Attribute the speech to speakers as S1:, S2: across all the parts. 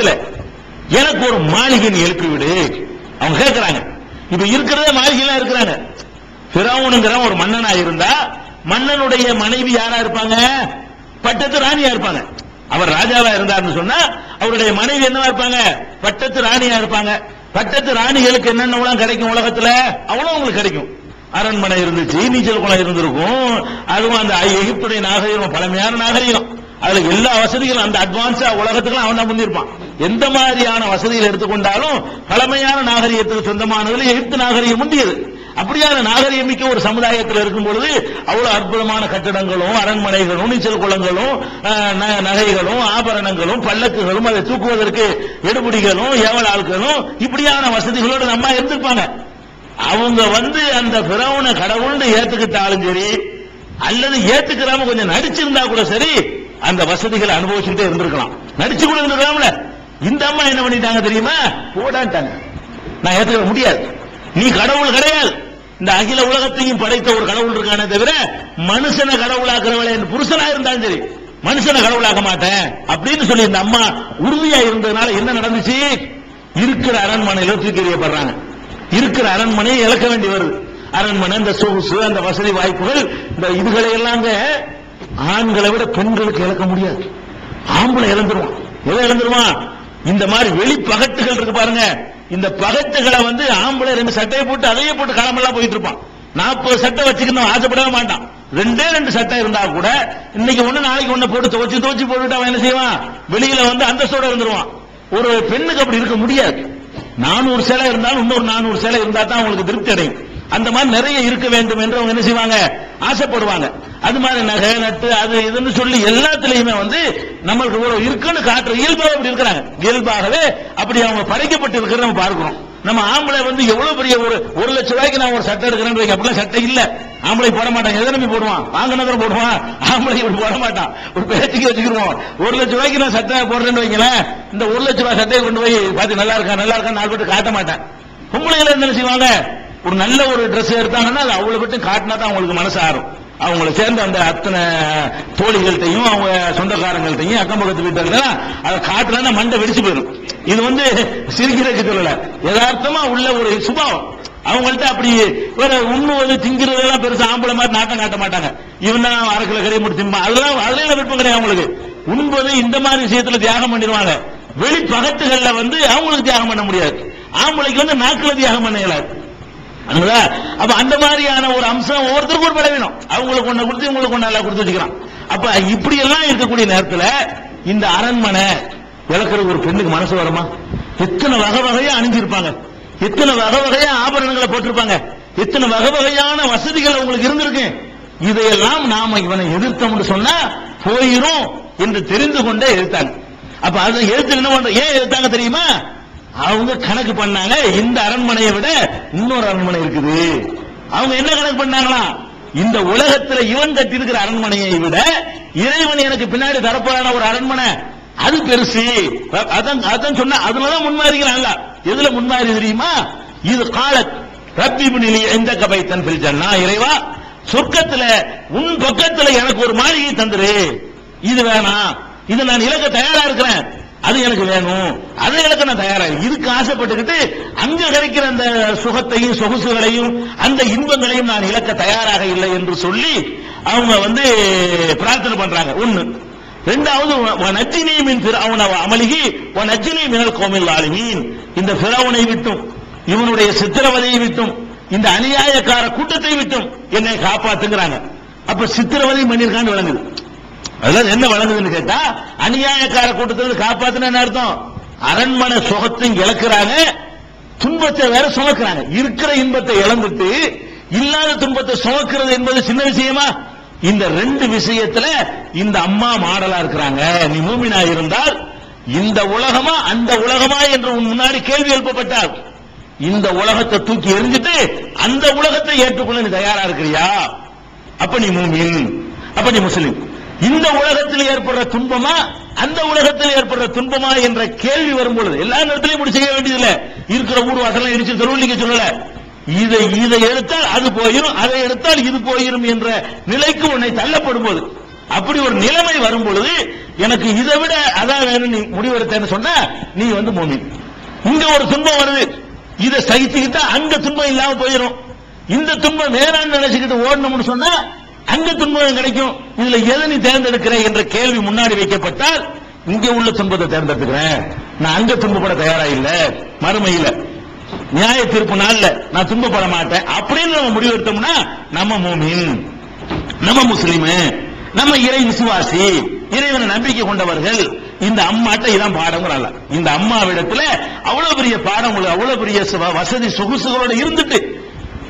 S1: இடத்துல எனக்கு ஒரு மாளிகை நீ எழுப்பி விடு. அவங்க கேட்கறாங்க இப்ப இருக்கிறதே மாளிகைலாம் இருக்கிறாங்க. பிறவுனுங்கிற ஒரு மன்னனா இருந்தா மன்னனுடைய மனைவி யாரா இருப்பாங்க? பட்டத்து ராணியா இருப்பாங்க. அவர் ராஜாவா இருந்தார்னு சொன்னா அவருடைய மனைவி என்னவா இருப்பாங்க? பட்டத்து ராணியா இருப்பாங்க. பட்டத்து ராணிகளுக்கு என்னென்ன கிடைக்கும் உலகத்துல? அவ்வளவு உங்களுக்கு கிடைக்கும். அரண்மனை இருந்துச்சு நீச்சல் குளம் இருந்திருக்கும். அதுவும் அந்த எகிப்துடைய நாகரிகம் பழமையான நாகரிகம். அதுல எல்லா வசதிகளும் அந்த அட்வான்ஸா உலகத்துக்கு அவன் தான் முன்னிருப்பான். எந்த மாதிரியான வசதிகள் எடுத்துக்கொண்டாலும் பழமையான நாகரிகத்துக்கு சொந்தமானதுல எகிப்து நாகரிகம் முந்தியது. அப்படியான நாகரிகம் மிக்க ஒரு சமுதாயத்தில் இருக்கும் பொழுது அவ்வளவு அற்புதமான கட்டடங்களும் அரண்மனைகளும் நீச்சல் குளங்களும் ந- நகைகளும் ஆபரணங்களும் பல்லக்குகளும் அதை தூக்குவதற்கு எடுபடிகளும் ஏவல் ஆட்களும் இப்படியான வசதிகளோடு நம்ம இருந்திருப்பாங்க. அவங்க வந்து அந்த பிறவனை கடவுள்னு ஏத்துக்கிட்டாலும் சரி அல்லது ஏத்துக்கிறாம கொஞ்சம் நடிச்சிருந்தா கூட சரி அந்த வசதிகளை அனுபவிச்சுட்டே இருந்திருக்கலாம். நடிச்சு கூட இருந்திருக்கலாம்ல இந்த அம்மா என்ன பண்ணிட்டாங்க தெரியுமா? போடான்ட்டாங்க. நான் ஏத்துக்க முடியாது. நீ கடவுள் கிடையாது. இந்த அகில உலகத்தையும் படைத்த ஒரு கடவுள் இருக்கானே தவிர மனுஷனை கடவுளாக்குறவளே என் புருஷனா இருந்தாலும் சரி மனுஷனை கடவுளாக்க மாட்டேன் அப்படின்னு சொல்லி இந்த அம்மா உறுதியா இருந்ததுனால என்ன நடந்துச்சு? இருக்கிற அரண்மனையில தூக்கி எறியப்படுறாங்க. இருக்கிற அரண்மனையை இழக்க வேண்டி வருது. அரண்மனை இந்த சொகுசு அந்த வசதி வாய்ப்புகள் இந்த இதுகளை எல்லாம் ஆண்களை விட பெண்களுக்கு இழக்க முடியாது. ஆம்பளை இழந்துருவான். எதை இழந்துருவான்? இந்த மாதிரி வெளி பகட்டுகள் இருக்கு பாருங்க. இந்த பகட்டுகளை வந்து ஆம்பளை ரெண்டு சட்டையை போட்டு அதையே போட்டு களமெல்லாம் போயிட்டு இருப்பான். நாற்பது சட்டை வச்சுக்கணும் ஆசைப்படவே மாட்டான். ரெண்டே ரெண்டு சட்டை இருந்தா கூட இன்னைக்கு ஒண்ணு நாளைக்கு ஒண்ணு போட்டு துவச்சு துவச்சு போட்டுட்டு அவன் என்ன செய்வான்? வெளியில வந்து அந்தஸ்தோட இருந்துருவான். ஒரு பெண்ணுக்கு அப்படி இருக்க முடியாது. நானூறு சேலை இருந்தாலும் இன்னொரு நானூறு சேலை இருந்தா தான் அவங்களுக்கு திருப்தி அடையும். அந்த மாதிரி நிறைய இருக்க வேண்டும் என்று அவங்க என்ன செய்வாங்க? ஆசைப்படுவாங்க. அது மாதிரி நகை நட்டு அது இதுன்னு சொல்லி எல்லாத்துலயுமே வந்து நம்மளுக்கு இவ்வளவு இருக்குன்னு காட்டுற இயல்பாக அப்படி இருக்கிறாங்க. இயல்பாகவே அப்படி அவங்க படைக்கப்பட்டு இருக்கிறத நம்ம பார்க்கிறோம். நம்ம ஆம்பளை வந்து எவ்வளவு பெரிய ஒரு ஒரு லட்சம் ரூபாய்க்கு நான் ஒரு சட்டை எடுக்கிறேன் அப்படிலாம் சட்டை இல்ல. ஆம்பளை போட மாட்டாங்க. எதை நம்பி போடுவான்? வாங்கினதும் போடுவான். ஆம்பளை இப்படி போட மாட்டான். ஒரு பேச்சுக்கு வச்சுக்கிடுவோம் ஒரு லட்சம் ரூபாய்க்கு நான் சட்டை போடுறேன்னு வைங்களேன். இந்த ஒரு லட்சம் ரூபாய் சட்டையை கொண்டு போய் பார்த்து நல்லா இருக்கா? நல்லா இருக்கா நாலு பேட்டு காட்ட மாட்டேன். பொம்பளைகளை என்ன செய்வாங்க? ஒரு நல்ல ஒரு ட்ரெஸ் எடுத்தாங்கன்னா அது அவ்வளவு மட்டும் காட்டினா தான் அவங்களுக்கு மனசு ஆறும். அவங்களை சேர்ந்த அந்த அத்தனை தோழிகள்கிட்டையும் அவங்க சொந்தக்காரங்கள்ட்டையும் அக்கம் பக்கத்து வீட்டுல அதை காட்டலன்னா மண்டை வெடிச்சு போயிடும். இது வந்து சிரிக்கிறதுக்கு சொல்லல. யதார்த்தமா உள்ள ஒரு சுபாவம். அவங்கள்ட்ட அப்படி வேற உண்ணுவது திங்கிறதெல்லாம் பெருசா ஆம்பளை மாதிரி நாட்டம் காட்ட மாட்டாங்க. இவன் தான் அரை கிலோ கறியை முடிச்சு அதெல்லாம் அதெல்லாம் விருப்பம் கிடையாது அவங்களுக்கு. உண்பது இந்த மாதிரி விஷயத்துல தியாகம் பண்ணிடுவாங்க. வெளிப்பகத்துகள்ல வந்து அவங்களுக்கு தியாகம் பண்ண முடியாது. ஆம்பளைக்கு வந்து நாட்களை தியாகம் பண்ண இயலாது. அப்ப அந்த மாதிரியான ஒரு அம்சம் ஒவ்வொருத்தருக்கும் ஒரு பலவீனம் அவங்களுக்கு ஒண்ணு கொடுத்து உங்களுக்கு ஒண்ணு நல்லா கொடுத்து வச்சுக்கிறான். அப்ப இப்படி எல்லாம் இருக்கக்கூடிய நேரத்துல இந்த அரண்மனை விளக்குற ஒரு பெண்ணுக்கு மனசு வருமா? எத்தனை வகை வகையா அணிஞ்சிருப்பாங்க. எத்தனை வகை வகையா ஆபரணங்களை போட்டிருப்பாங்க. எத்தனை வகை வகையான வசதிகள் அவங்களுக்கு இருந்திருக்கு. இதையெல்லாம் நாம இவனை எதிர்த்தோம்னு சொன்னா போயிரும் என்று தெரிந்து கொண்டே எதிர்த்தாங்க அப்ப அதை எதிர்த்து என்ன பண்ற ஏன் எதிர்த்தாங்க தெரியுமா? அவங்க கணக்கு பண்ணாங்க இந்த அரண்மனையை விட இன்னொரு அரண்மனை இருக்குது. அவங்க என்ன கணக்கு பண்ணாங்களா இந்த உலகத்துல இவன் கட்டியிருக்கிற அரண்மனையை விட இறைவன் எனக்கு பின்னாடி தரப்போறான ஒரு அரண்மனை. அது பெருசு. அதான் அதான் சொன்ன அதுலதான் முன்மாறிக்கிறாங்க எதுல முன்மாறி தெரியுமா? இது காலத் ரப்பி புனிலி எந்த கபைத்தன் பிரிச்சன்னா இறைவா சொர்க்கத்துல உன் பக்கத்துல எனக்கு ஒரு மாளிகை தந்துரு. இது வேணாம். இது நான் இலக்க தயாரா இருக்கிறேன். அது எனக்கு வேணும். அதை எனக்கு நான் தயாராக இதுக்கு ஆசைப்பட்டுக்கிட்டு அங்க கிடைக்கிற அந்த சுகத்தையும் சொகுசுகளையும் அந்த இன்பங்களையும் நான் இழக்க தயாராக இல்லை என்று சொல்லி அவங்க வந்து பிரார்த்தனை பண்றாங்க. ஒண்ணு. ரெண்டாவது நச்சினி மின் அவன அமலிகி நச்சினி மினல் கோமில் ஆளுமீன் இந்த பிறவனை விட்டும் இவனுடைய சித்திரவதையை விட்டும் இந்த அநியாயக்கார கூட்டத்தை விட்டும் என்னை காப்பாத்துங்கிறாங்க. அப்ப சித்திரவதை பண்ணிருக்கான்னு விளங்குது. அதெல்லாம் என்ன வழங்குதுன்னு கேட்டா அநியாயக்கார கூட்டத்திலிருந்து காப்பாத்தின என்ன அர்த்தம்? அரண்மனை சுகத்தையும் இழக்கிறாங்க துன்பத்தை வேற சுமக்கிறாங்க. இருக்கிற இன்பத்தை இழந்துட்டு இல்லாத துன்பத்தை சுமக்கிறது என்பது சின்ன விஷயமா? இந்த ரெண்டு விஷயத்துல இந்த அம்மா மாடலா இருக்கிறாங்க. நீ மூமினா இருந்தால் இந்த உலகமா அந்த உலகமா என்று உன் முன்னாடி கேள்வி எழுப்பப்பட்டால் இந்த உலகத்தை தூக்கி எறிஞ்சிட்டு அந்த உலகத்தை ஏற்றுக்கொள்ள நீ தயாரா இருக்கிறியா? அப்ப நீ மூமின் அப்ப நீ முஸ்லீம். இந்த உலகத்தில் ஏற்படுற துன்பமா? அந்த உலகத்தில் ஏற்படுற துன்பமா என்ற கேள்வி வரும்பொழுது எல்லா நேரத்திலையும் இப்படி செய்ய வேண்டியதில்லை. இருக்கிற ஊர் வாசலாம் இடிச்சு தருவோம் நீங்க சொல்லல. இதை இதை எடுத்தால் அது போயிடும் அதை எடுத்தால் இது போயிடும் என்ற நிலைக்கு உன்னை தள்ளப்படும் போது அப்படி ஒரு நிலைமை வரும் பொழுது எனக்கு இதை விட அதான் வேணும் நீ முடிவெடுத்தேன்னு சொன்னா நீ வந்து மூமின். இங்க ஒரு துன்பம் வருது. இதை சகிச்சுக்கிட்டா அங்க துன்பம் இல்லாம போயிடும் இந்த துன்பம் வேணாம்னு நினைச்சுக்கிட்டு ஓடணும்னு சொன்னா அங்க துன்பம் கிடைக்கும். இதுல எதை நீ தேர்ந்தெடுக்கிற என்ற கேள்வி முன்னாடி வைக்கப்பட்டால் இங்க உள்ள துன்பத்தை தேர்ந்தெடுத்துக்கிறேன். நான் அங்க துன்பப்பட தயாரா இல்ல. மறுமையில நியாய தீர்ப்பு நாள்ல நான் துன்பப்பட மாட்டேன். அப்படின்னு நம்ம முடிவெடுத்தோம்னா நம்ம மூமின் நம்ம முஸ்லீமு நம்ம இறை விசுவாசி இறைவனை நம்பிக்கை கொண்டவர்கள் இந்த அம்மாட்ட இதான் பாடங்கிறாங்க இந்த அம்மாவிடத்துல அவ்வளவு பெரிய பாடம் அவ்வளவு பெரிய வசதி சொகுசுகளோட இருந்துட்டு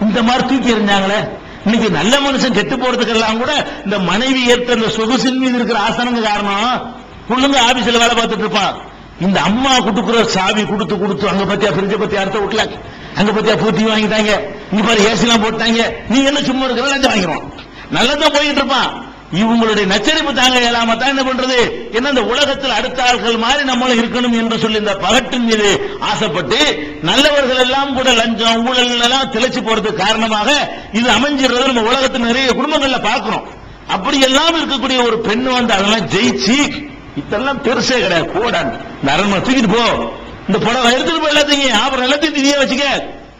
S1: இந்த மாதிரி தூக்கி எறிஞ்சாங்களே? இன்னைக்கு நல்ல மனுஷன் கெட்டு போறதுக்கெல்லாம் கூட இந்த மனைவி ஏற்ற இந்த சொகுசின் மீது இருக்கிற ஆசனங்க காரணம். புள்ளுங்க ஆபீஸ்ல வேலை பார்த்துட்டு இருப்பான். இந்த அம்மா கொடுக்குற சாவி கொடுத்து கொடுத்து அங்க பத்தியா பிரிஞ்ச பத்தி அடுத்த வீட்டுல? அங்க பத்தியா பூத்தி வாங்கிட்டாங்க. இங்க பாரு ஏசி எல்லாம் போட்டாங்க. நீ என்ன சும்மா இருக்கிற? லஞ்சம் வாங்கிடுவான். நல்லதான் போயிட்டு இருப்பான். இவங்களுடைய நச்சரிப்பு தாங்க இயலாம தான் என்ன பண்றது? என்ன இந்த உலகத்தில் அடுத்த ஆள்கள் மாதிரி நம்மளும் இருக்கணும் என்று சொல்லி இந்த பகட்டின் மீது ஆசைப்பட்டு நல்லவர்கள் எல்லாம் கூட லஞ்சம் ஊழல் எல்லாம் திளைச்சு போறதுக்கு காரணமாக இது அமைஞ்சிடுறது நம்ம உலகத்தில் நிறைய குடும்பங்கள்ல பார்க்கிறோம். அப்படி எல்லாம் இருக்கக்கூடிய ஒரு பெண் வந்து அதெல்லாம் ஜெயிச்சு இதெல்லாம் பெருசே கிடையாது. கூட இந்த அரண்மனை தூக்கிட்டு போ. இந்த புடவை எடுத்துட்டு போய் எல்லாத்தையும் அப்புறம் எல்லாத்தையும் நீயே வச்சுக்க.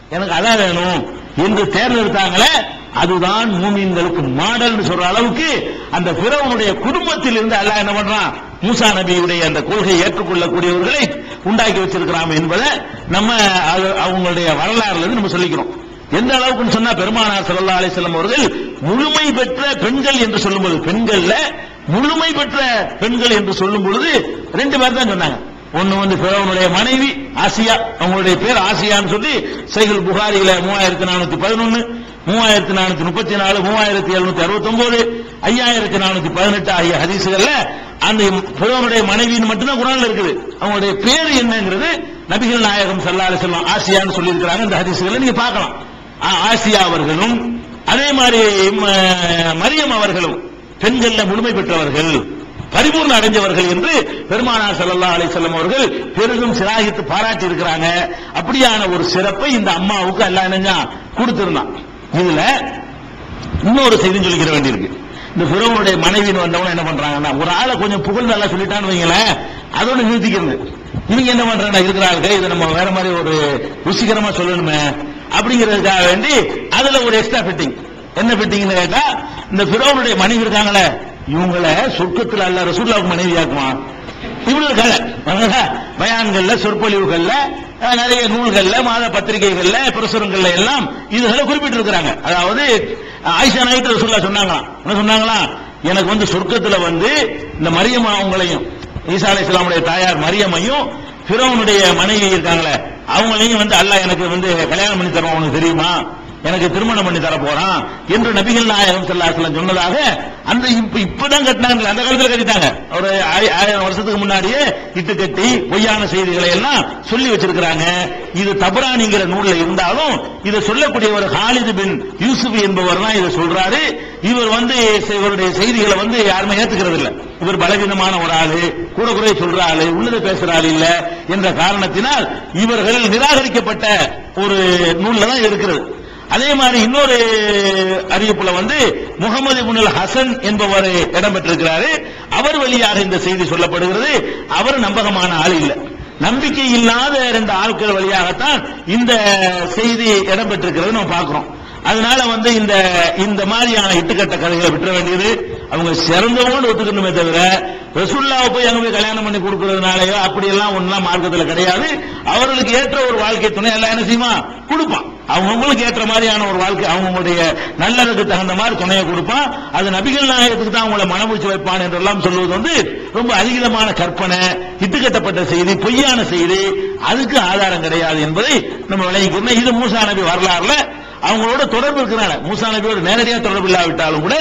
S1: எனக்கு அதான் வேணும். என்று தேர்ந்தெடுத்தாங்களே அதுதான் மூமின்களுக்கு மாடல்னு சொல்ற அளவுக்கு அந்த பிறவனுடைய குடும்பத்தில் இருந்து அல்லாஹ் என்ன பண்றான்? மூசா நபியுடைய அந்த கொள்கையை ஏற்றுக்கொள்ளக்கூடியவர்களை உண்டாக்கி வச்சிருக்கிறான் என்பதை நம்ம அவங்களுடைய வரலாறுல இருந்து நம்ம சொல்லிக்கிறோம். எந்த அளவுக்குன்னு சொன்னா பெருமானார் சல்லா அலைஹி அவர்கள் முழுமை பெற்ற பெண்கள் என்று சொல்லும்போது பெண்கள்ல முழுமை பெற்ற பெண்கள் என்று சொல்லும் பொழுது ரெண்டு பேர் தான் சொன்னாங்க. ஒண்ணு வந்து பிறவனுடைய மனைவி ஆசியா அவங்களுடைய பேர் ஆசியான்னு சொல்லி சைகள் புகாரியில மூவாயிரத்தி நானூத்தி பதினொன்னு மூவாயிரத்தி நானூத்தி முப்பத்தி நாலு மூவாயிரத்தி எழுநூத்தி அறுபத்தி ஒன்பது ஐயாயிரத்தி நானூத்தி பதினெட்டு ஆகிய ஹதீசுகள்ல அந்த பிறவனுடைய மனைவின்னு மட்டும்தான் குரான்ல இருக்குது. அவங்களுடைய பேர் என்னங்கிறது நபிகள் நாயகம் ஸல்லல்லாஹு அலைஹி ஆசியான்னு சொல்லியிருக்கிறாங்க. இந்த ஹதீசுகளை நீங்க பார்க்கலாம். ஆசியா அவர்களும் அதே மாதிரி ம- மரியம் அவர்களும் பெண்கள்ல முழுமை பெற்றவர்கள் பரிபூர்ணம் அடைஞ்சவர்கள் என்று பெருமானார் சல்லா அலை செல்லம் அவர்கள் பெரிதும் சிராகித்து பாராட்டி இருக்கிறாங்க அப்படியான ஒரு சிறப்பை இந்த அம்மாவுக்கு எல்லாம் என்னஞ்சா கொடுத்திருந்தான். இதுல இன்னொரு செய்தி சொல்லிக்கிற வேண்டியிருக்கு. இந்த பிறவனுடைய மனைவின்னு வந்தவங்க என்ன பண்றாங்கன்னா ஒரு ஆளை கொஞ்சம் புகழ் நல்லா சொல்லிட்டான்னு வைங்களேன் அதோட நிறுத்திக்கிறது. இவங்க என்ன பண்றாங்க இருக்கிற ஆளுக்கு இதை நம்ம வேற மாதிரி ஒரு ருசிகரமா சொல்லணுமே அப்படிங்கிறதுக்காக வேண்டி அதுல ஒரு எக்ஸ்ட்ரா ஃபிட்டிங் என்ன ஃபிட்டிங்னு கேட்டா இந்த பிறவனுடைய மனைவி இருக்காங்களே இவங்கள சொர்க்கத்தில் அல்ல ரசூல்லாவுக்கு மனைவி ஆக்குவான். இவ்வளவு கதை பயான்கள்ல சொற்பொழிவுகள்ல நிறைய நூல்கள்ல மாத பத்திரிகைகள்ல பிரசுரங்கள்ல எல்லாம் இதுகளை குறிப்பிட்டிருக்கிறாங்க. அதாவது ஆயிஷா நாயகத்தில் ரசூல்லா சொன்னாங்களாம். என்ன சொன்னாங்களாம் எனக்கு வந்து சொர்க்கத்துல வந்து இந்த மரியம் அவங்களையும் ஈசா அலை இஸ்லாமுடைய தாயார் மரியமையும் பிறவனுடைய மனைவி இருக்காங்களே அவங்களையும் வந்து அல்லாஹ் எனக்கு வந்து கல்யாணம் பண்ணி தருவான் உனக்கு தெரியுமா? எனக்கு திருமணம் பண்ணி தர போறான் என்று நபிகள் நாயகம் செல்லாசலம் சொன்னதாக அந்த இப்ப இப்பதான் கட்டினாங்க. அந்த காலத்தில் கட்டிட்டாங்க. ஒரு ஆயிரம் வருஷத்துக்கு முன்னாடியே இட்டு கட்டி பொய்யான செய்திகளை எல்லாம் சொல்லி வச்சிருக்கிறாங்க. இது தபரானிங்கிற நூல்ல இருந்தாலும் இதை சொல்லக்கூடிய ஒரு ஹாலிது பின் யூசுப் என்பவர் தான் இதை சொல்றாரு. இவர் வந்து இவருடைய செய்திகளை வந்து யாருமே ஏத்துக்கிறது இல்ல இவர் பலவீனமான ஒரு ஆளு கூட குறை சொல்ற ஆளு உள்ளதை பேசுற இல்ல என்ற காரணத்தினால் இவர்கள் நிராகரிக்கப்பட்ட ஒரு நூல்ல தான் இருக்கிறது. அதே மாதிரி இன்னொரு அறிவிப்புல வந்து முகமது இப்னுல் ஹசன் என்பவர் இடம்பெற்றிருக்கிறாரு. அவர் வழியாக இந்த செய்தி சொல்லப்படுகிறது. அவர் நம்பகமான ஆள் இல்லை. நம்பிக்கை இல்லாத ரெண்டு ஆட்கள் வழியாகத்தான் இந்த செய்தி இடம்பெற்றிருக்கிறது நம்ம பார்க்கிறோம். அதனால வந்து இந்த இந்த மாதிரியான இட்டுக்கட்ட கதைகளை விட்டுற வேண்டியது. அவங்க சிறந்தவங்க ஒத்துக்கணுமே தவிர ரசுல்லாவை போய் அங்க போய் கல்யாணம் பண்ணி கொடுக்கறதுனாலயோ அப்படியெல்லாம் ஒண்ணுலாம் மார்க்கத்துல கிடையாது. அவர்களுக்கு ஏற்ற ஒரு வாழ்க்கை துணை எல்லாம் என்ன செய்யுமா கொடுப்பான். அவங்கவுங்களுக்கு ஏற்ற மாதிரியான ஒரு வாழ்க்கை அவங்களுடைய நல்லதுக்கு தகுந்த மாதிரி துணையை கொடுப்பான். அது நபிகள் நாயகத்துக்கு தான் அவங்கள மனமுடிச்சு வைப்பான் என்றெல்லாம் சொல்வது வந்து ரொம்ப அதிகமான கற்பனை இட்டுக்கட்டப்பட்ட செய்தி பொய்யான செய்தி. அதுக்கு ஆதாரம் கிடையாது என்பதை நம்ம விளங்கிக்கணும் இது மூசா நபி வரலாறுல அவங்களோட தொடர்பு இருக்கிறாங்க மூசா நபியோட நேரடியாக தொடர்பு இல்லாவிட்டாலும் கூட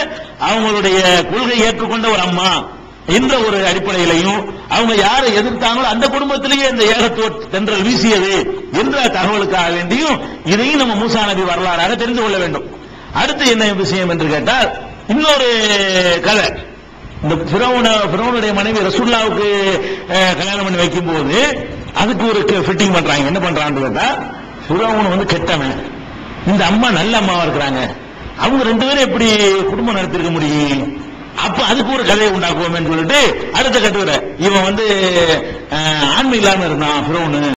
S1: அவங்களுடைய கொள்கை ஏற்றுக்கொண்ட ஒரு அம்மா. இந்த ஒரு அடிப்படையிலையும் அவங்க யாரை எதிர்த்தாங்களோ அந்த குடும்பத்திலேயே இந்த ஏகத்துவ தென்றல் வீசியது என்ற தகவலுக்காக வேண்டியும் இதையும் நம்ம மூசா நபி வரலாறாக தெரிந்து கொள்ள வேண்டும். அடுத்து என்ன விஷயம் என்று கேட்டால் இன்னொரு கதை. இந்த பிரவுன பிரவுனுடைய மனைவி ரசுல்லாவுக்கு கல்யாணம் பண்ணி வைக்கும்போது அதுக்கு ஒரு ஃபிட்டிங் பண்றாங்க. என்ன பண்றான்னு கேட்டா பிரவுன் வந்து கெட்டவன். இந்த அம்மா நல்ல அம்மாவா இருக்கிறாங்க. அவங்க ரெண்டு பேரும் எப்படி குடும்பம் நடத்திருக்க முடியும்? அப்ப அதுக்கு ஒரு கதையை உண்டாக்குவோம் சொல்லிட்டு அடுத்த கட்டுரை. இவன் வந்து ஆண்மை இல்லாம இருந்தான் ஃபிரௌனு